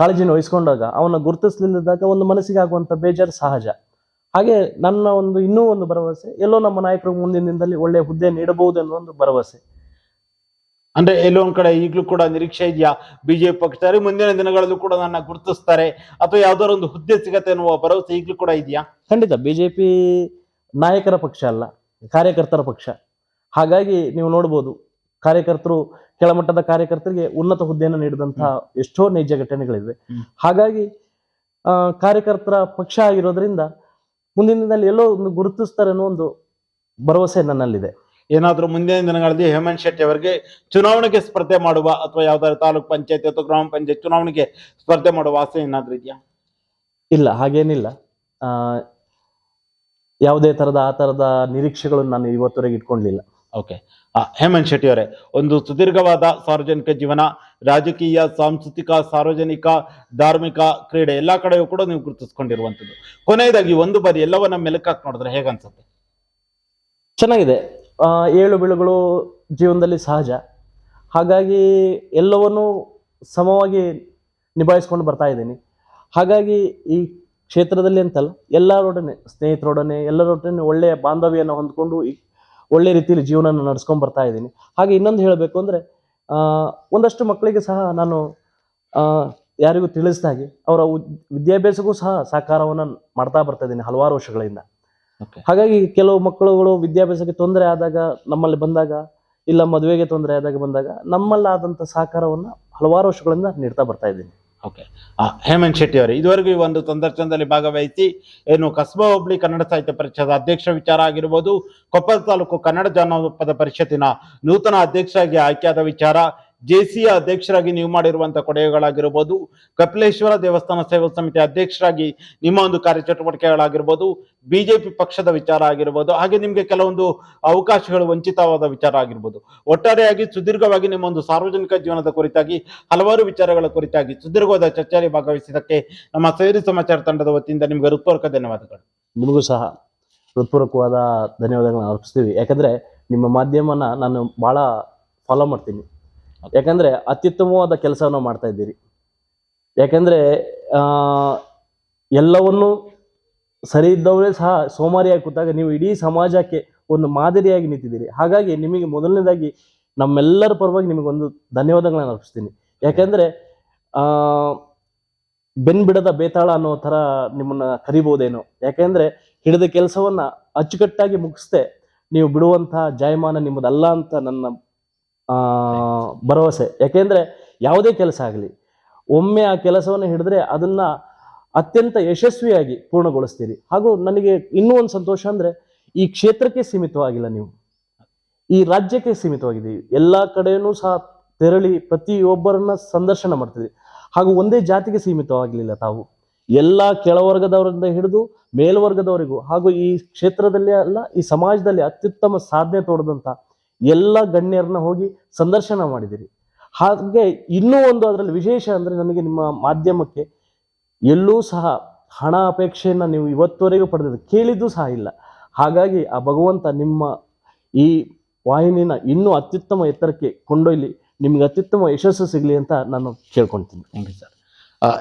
ಕಾಳಜಿನ ವಹಿಸ್ಕೊಂಡಾಗ ಅವನ ಗುರುತಿಸ್ಲಿಲ್ಲದಾಗ ಒಂದು ಮನಸ್ಸಿಗೆ ಆಗುವಂತ ಬೇಜಾರು ಸಹಜ. ಹಾಗೆ ನನ್ನ ಒಂದು ಇನ್ನೂ ಒಂದು ಭರವಸೆ ಎಲ್ಲೋ ನಮ್ಮ ನಾಯಕರು ಮುಂದಿನ ದಿನದಲ್ಲಿ ಒಳ್ಳೆಯ ಹುದ್ದೆ ನೀಡಬಹುದು ಅನ್ನೋ ಒಂದು ಭರವಸೆ. ಅಂದ್ರೆ ಎಲ್ಲೋ ಒಂದ್ ಕಡೆ ಈಗಲೂ ಕೂಡ ನಿರೀಕ್ಷೆ ಇದೆಯಾ? ಬಿಜೆಪಿ ಪಕ್ಷದವರು ಮುಂದಿನ ದಿನಗಳಲ್ಲೂ ಕೂಡ ನನ್ನ ಗುರುತಿಸ್ತಾರೆ ಅಥವಾ ಯಾವ್ದಾದ್ರು ಒಂದು ಹುದ್ದೆ ಸಿಗತ್ತೆ ಅನ್ನುವ ಭರವಸೆ ಈಗಲೂ ಕೂಡ ಇದೆಯಾ? ಖಂಡಿತ ಬಿಜೆಪಿ ನಾಯಕರ ಪಕ್ಷ ಅಲ್ಲ ಕಾರ್ಯಕರ್ತರ ಪಕ್ಷ. ಹಾಗಾಗಿ ನೀವು ನೋಡ್ಬೋದು ಕಾರ್ಯಕರ್ತರು ಕೆಳಮಟ್ಟದ ಕಾರ್ಯಕರ್ತರಿಗೆ ಉನ್ನತ ಹುದ್ದೆಯನ್ನು ನೀಡಿದಂತಹ ಎಷ್ಟೋ ನೈಜ ಘಟನೆಗಳಿವೆ. ಹಾಗಾಗಿ ಆ, ಕಾರ್ಯಕರ್ತರ ಪಕ್ಷ ಆಗಿರೋದ್ರಿಂದ ಮುಂದಿನ ದಿನದಲ್ಲಿ ಎಲ್ಲೋ ಒಂದು ಗುರುತಿಸ್ತಾರೆ ಅನ್ನೋ ಒಂದು ಭರವಸೆ ನನ್ನಲ್ಲಿದೆ. ಏನಾದರೂ ಮುಂದಿನ ದಿನಗಳಲ್ಲಿ ಹೇಮಂತ್ ಶೆಟ್ಟಿ ಅವರಿಗೆ ಚುನಾವಣೆಗೆ ಸ್ಪರ್ಧೆ ಮಾಡುವ ಅಥವಾ ಯಾವ್ದಾದ್ರು ತಾಲೂಕ್ ಪಂಚಾಯತ್ ಅಥವಾ ಗ್ರಾಮ ಪಂಚಾಯತ್ ಚುನಾವಣೆಗೆ ಸ್ಪರ್ಧೆ ಮಾಡುವ ಆಸೆ ಏನಾದ್ರೂ ಇದೆಯಾ? ಇಲ್ಲ ಹಾಗೇನಿಲ್ಲ. ಆ, ಯಾವುದೇ ತರದ ಆ ತರದ ನಿರೀಕ್ಷೆಗಳನ್ನು ನಾನು ಇವತ್ತುವರೆಗೆ ಇಟ್ಕೊಂಡಿಲ್ಲ. ಓಕೆ ಹೇಮಂತ್ ಶೆಟ್ಟಿ ಅವರೇ, ಒಂದು ಸುದೀರ್ಘವಾದ ಸಾರ್ವಜನಿಕ ಜೀವನ, ರಾಜಕೀಯ, ಸಾಂಸ್ಕೃತಿಕ, ಸಾರ್ವಜನಿಕ, ಧಾರ್ಮಿಕ ಕ್ರೀಡೆ, ಎಲ್ಲ ಕಡೆಯೂ ಕೂಡ ನೀವು ಗುರುತಿಸ್ಕೊಂಡಿರುವಂತದ್ದು ಕೊನೆಯದಾಗಿ ಒಂದು ಬಾರಿ ಎಲ್ಲವನ್ನ ಮೆಲುಕಾಕ್ ನೋಡಿದ್ರೆ ಹೇಗನ್ಸುತ್ತೆ ಚೆನ್ನಾಗಿದೆ. ಏಳು ಬೀಳುಗಳು ಜೀವನದಲ್ಲಿ ಸಹಜ. ಹಾಗಾಗಿ ಎಲ್ಲವನ್ನೂ ಸಮವಾಗಿ ನಿಭಾಯಿಸ್ಕೊಂಡು ಬರ್ತಾ ಇದ್ದೀನಿ. ಹಾಗಾಗಿ ಈ ಕ್ಷೇತ್ರದಲ್ಲಿ ಅಂತಲ್ಲ, ಎಲ್ಲರೊಡನೆ, ಸ್ನೇಹಿತರೊಡನೆ, ಎಲ್ಲರೊಡನೆ ಒಳ್ಳೆಯ ಬಾಂಧವ್ಯನ ಹೊಂದ್ಕೊಂಡು ಈ ಒಳ್ಳೆ ರೀತಿಯಲ್ಲಿ ಜೀವನ ನಡೆಸ್ಕೊಂಡು ಬರ್ತಾ ಇದ್ದೀನಿ. ಹಾಗೆ ಇನ್ನೊಂದು ಹೇಳಬೇಕು ಅಂದರೆ ಒಂದಷ್ಟು ಮಕ್ಕಳಿಗೆ ಸಹ ನಾನು ಯಾರಿಗೂ ತಿಳಿಸ್ದಾಗೆ ಅವರ ವಿದ್ಯಾಭ್ಯಾಸಕ್ಕೂ ಸಹ ಸಹಕಾರವನ್ನು ಮಾಡ್ತಾ ಬರ್ತಾ ಇದ್ದೀನಿ ಹಲವಾರು ವರ್ಷಗಳಿಂದ. ಹಾಗಾಗಿ ಕೆಲವು ಮಕ್ಕಳುಗಳು ವಿದ್ಯಾಭ್ಯಾಸಕ್ಕೆ ತೊಂದರೆ ಆದಾಗ ನಮ್ಮಲ್ಲಿ ಬಂದಾಗ ಇಲ್ಲ ಮದುವೆಗೆ ತೊಂದರೆ ಆದಾಗ ಬಂದಾಗ ನಮ್ಮಲ್ಲಾದಂಥ ಸಹಕಾರವನ್ನು ಹಲವಾರು ವರ್ಷಗಳಿಂದ ನೀಡ್ತಾ ಬರ್ತಾ ಇದ್ದೀನಿ. ಓಕೆ ಹೇಮಂತ್ ಶೆಟ್ಟಿ ಅವರು, ಇದುವರೆಗೂ ಈ ಒಂದು ಸಂದರ್ಶನದಲ್ಲಿ ಭಾಗವಹಿಸಿ ಏನು ಕಸ್ಬಾ ಹೋಬಳಿ ಕನ್ನಡ ಸಾಹಿತ್ಯ ಪರಿಷತ್ ಅಧ್ಯಕ್ಷ ವಿಚಾರ ಆಗಿರ್ಬೋದು, ಕೊಪ್ಪಳ ತಾಲೂಕು ಕನ್ನಡ ಜಾನಪದ ಪರಿಷತ್ತಿನ ನೂತನ ಅಧ್ಯಕ್ಷರಾಗಿ ಆಯ್ಕೆಯಾದ ವಿಚಾರ ಜೆಸಿಯ ಅಧ್ಯಕ್ಷರಾಗಿ ನೀವು ಮಾಡಿರುವಂತಹ ಕೊಡುಗೆಗಳಾಗಿರ್ಬೋದು, ಕಪಿಲೇಶ್ವರ ದೇವಸ್ಥಾನ ಸೇವಾ ಸಮಿತಿ ಅಧ್ಯಕ್ಷರಾಗಿ ನಿಮ್ಮ ಒಂದು ಕಾರ್ಯಚಟುವಟಿಕೆಗಳಾಗಿರ್ಬೋದು, ಬಿಜೆಪಿ ಪಕ್ಷದ ವಿಚಾರ ಆಗಿರ್ಬೋದು, ಹಾಗೆ ನಿಮಗೆ ಕೆಲವೊಂದು ಅವಕಾಶಗಳು ವಂಚಿತವಾದ ವಿಚಾರ ಆಗಿರ್ಬೋದು. ಒಟ್ಟಾರೆಯಾಗಿ ಸುದೀರ್ಘವಾಗಿ ನಿಮ್ಮ ಒಂದು ಸಾರ್ವಜನಿಕ ಜೀವನದ ಕುರಿತಾಗಿ, ಹಲವಾರು ವಿಚಾರಗಳ ಕುರಿತಾಗಿ ಸುದೀರ್ಘವಾದ ಚರ್ಚೆಯಲ್ಲಿ ಭಾಗವಹಿಸಿದ್ದಕ್ಕೆ ನಮ್ಮ ಸೇರಿ ಸಮಾಚಾರ ತಂಡದ ವತಿಯಿಂದ ನಿಮಗೆ ಹೃತ್ಪೂರ್ವಕ ಧನ್ಯವಾದಗಳು. ನಿಮಗೂ ಸಹ ಹೃತ್ಪೂರ್ವಕವಾದ ಧನ್ಯವಾದಗಳನ್ನ ಅರ್ಪಿಸ್ತೀವಿ. ಯಾಕಂದ್ರೆ ನಿಮ್ಮ ಮಾಧ್ಯಮನ ನಾನು ಬಹಳ ಫಾಲೋ ಮಾಡ್ತೀನಿ. ಯಾಕಂದ್ರೆ ಅತ್ಯುತ್ತಮವಾದ ಕೆಲಸವನ್ನು ಮಾಡ್ತಾ ಇದ್ದೀರಿ. ಯಾಕಂದ್ರೆ ಎಲ್ಲವನ್ನು ಸರಿ ಇದ್ದವರೇ ಸಹ ಸೋಮಾರಿಯಾಗಿ ಕೂತಾಗ ನೀವು ಇಡೀ ಸಮಾಜಕ್ಕೆ ಒಂದು ಮಾದರಿಯಾಗಿ ನಿಂತಿದ್ದೀರಿ. ಹಾಗಾಗಿ ನಿಮಗೆ ಮೊದಲನೇದಾಗಿ ನಮ್ಮೆಲ್ಲರ ಪರವಾಗಿ ನಿಮಗೊಂದು ಧನ್ಯವಾದಗಳನ್ನು ಅರ್ಪಿಸ್ತೀನಿ. ಯಾಕಂದ್ರೆ, ಆ, ಬೆನ್ ಬಿಡದ ಬೇತಾಳ ಅನ್ನೋ ಥರ ನಿಮ್ಮನ್ನು ಕರಿಬೋದೇನೋ. ಯಾಕೆಂದ್ರೆ, ಹಿಡಿದ ಕೆಲಸವನ್ನ ಅಚ್ಚುಕಟ್ಟಾಗಿ ಮುಗಿಸ್ದೆ ನೀವು ಬಿಡುವಂತಹ ಜಾಯಮಾನ ನಿಮ್ಮದಲ್ಲ ಅಂತ ನನ್ನ ಭರವಸೆ. ಯಾಕೆಂದರೆ ಯಾವುದೇ ಕೆಲಸ ಆಗಲಿ, ಒಮ್ಮೆ ಆ ಕೆಲಸವನ್ನು ಹಿಡಿದ್ರೆ ಅದನ್ನು ಅತ್ಯಂತ ಯಶಸ್ವಿಯಾಗಿ ಪೂರ್ಣಗೊಳಿಸ್ತೀರಿ. ಹಾಗೂ ನನಗೆ ಇನ್ನೂ ಒಂದು ಸಂತೋಷ ಅಂದರೆ, ಈ ಕ್ಷೇತ್ರಕ್ಕೆ ಸೀಮಿತವಾಗಿಲ್ಲ ನೀವು. ಈ ರಾಜ್ಯಕ್ಕೆ ಸೀಮಿತವಾಗಿದ್ದೀವಿ ಎಲ್ಲ ಕಡೆಯೂ ಸಹ ತೆರಳಿ ಪ್ರತಿಯೊಬ್ಬರನ್ನ ಸಂದರ್ಶನ ಮಾಡ್ತೀವಿ ಹಾಗೂ ಒಂದೇ ಜಾತಿಗೆ ಸೀಮಿತವಾಗಲಿಲ್ಲ ತಾವು. ಎಲ್ಲ ಕೆಳವರ್ಗದವರಿಂದ ಹಿಡಿದು ಮೇಲ್ವರ್ಗದವರಿಗೂ, ಹಾಗೂ ಈ ಕ್ಷೇತ್ರದಲ್ಲಿ ಅಲ್ಲ, ಈ ಸಮಾಜದಲ್ಲಿ ಅತ್ಯುತ್ತಮ ಸಾಧನೆ ತೋಡದಂತ ಎಲ್ಲ ಗಣ್ಯರನ್ನ ಹೋಗಿ ಸಂದರ್ಶನ ಮಾಡಿದಿರಿ. ಹಾಗೆ ಇನ್ನೂ ಒಂದು ಅದರಲ್ಲಿ ವಿಶೇಷ ಅಂದ್ರೆ ನನಗೆ ನಿಮ್ಮ ಮಾಧ್ಯಮಕ್ಕೆ ಎಲ್ಲೂ ಸಹ ಹಣ ಅಪೇಕ್ಷೆಯನ್ನು ನೀವು ಇವತ್ತುವರೆಗೂ ಪಡೆದಿದ್ದು ಕೇಳಿದ್ದು ಸಹ ಇಲ್ಲ. ಹಾಗಾಗಿ ಆ ಭಗವಂತ ನಿಮ್ಮ ಈ ವಾಹಿನಿನ ಇನ್ನೂ ಅತ್ಯುತ್ತಮ ಎತ್ತರಕ್ಕೆ ಕೊಂಡೊಯ್ಲಿ, ನಿಮ್ಗೆ ಅತ್ಯುತ್ತಮ ಯಶಸ್ಸು ಸಿಗಲಿ ಅಂತ ನಾನು ಕೇಳ್ಕೊಳ್ತೀನಿ. ಸರ್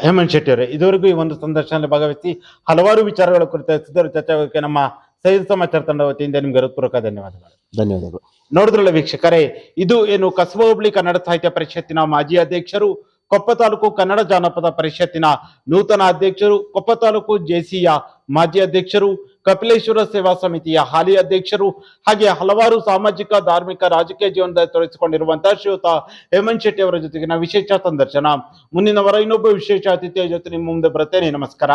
ಹೇಮಂತ್ ಶೆಟ್ಟಿ ಅವರೇ, ಇದುವರೆಗೂ ಈ ಒಂದು ಸಂದರ್ಶನದಲ್ಲಿ ಭಾಗವಹಿಸಿ ಹಲವಾರು ವಿಚಾರಗಳ ಕುರಿತ ಚರ್ಚೆ ಆಗೋಕೆ ನಮ್ಮ ಸೈಜ್ ಸಮಾಚಾರ ತಂಡ ವತಿಯಿಂದ ನಿಮ್ಗೆ ಹೃತ್ಪೂರ್ವಕ ಧನ್ಯವಾದಗಳು. ಧನ್ಯವಾದಗಳು. ನೋಡಿದ್ರಲ್ಲ ವೀಕ್ಷಕರೇ ಇದು ಏನು ಕಸಬ ಹುಬ್ಳಿ ಕನ್ನಡ ಸಾಹಿತ್ಯ ಪರಿಷತ್ತಿನ ಮಾಜಿ ಅಧ್ಯಕ್ಷರು ಕೊಪ್ಪ ತಾಲೂಕು ಕನ್ನಡ ಜಾನಪದ ಪರಿಷತ್ತಿನ ನೂತನ ಅಧ್ಯಕ್ಷರು ಕೊಪ್ಪ ತಾಲೂಕು ಜೆಸಿಯ ಮಾಜಿ ಅಧ್ಯಕ್ಷರು ಕಪಿಲೇಶ್ವರ ಸೇವಾ ಸಮಿತಿಯ ಹಾಲಿ ಅಧ್ಯಕ್ಷರು ಹಾಗೆ ಹಲವಾರು ಸಾಮಾಜಿಕ ಧಾರ್ಮಿಕ ರಾಜಕೀಯ ಜೀವನದಲ್ಲಿ ತೊಡಗಿಸಿಕೊಂಡಿರುವಂತಹ ಶ್ರೀಯುತ ಹೇಮಂತ್ ಶೆಟ್ಟಿ ಅವರ ಜೊತೆಗಿನ ವಿಶೇಷ ಸಂದರ್ಶನ. ಮುಂದಿನ ವಾರ ಇನ್ನೊಬ್ಬ ವಿಶೇಷ ಅತಿಥಿಯ ಜೊತೆ ನಿಮ್ಮ ಮುಂದೆ ಬರ್ತೇನೆ ನಮಸ್ಕಾರ.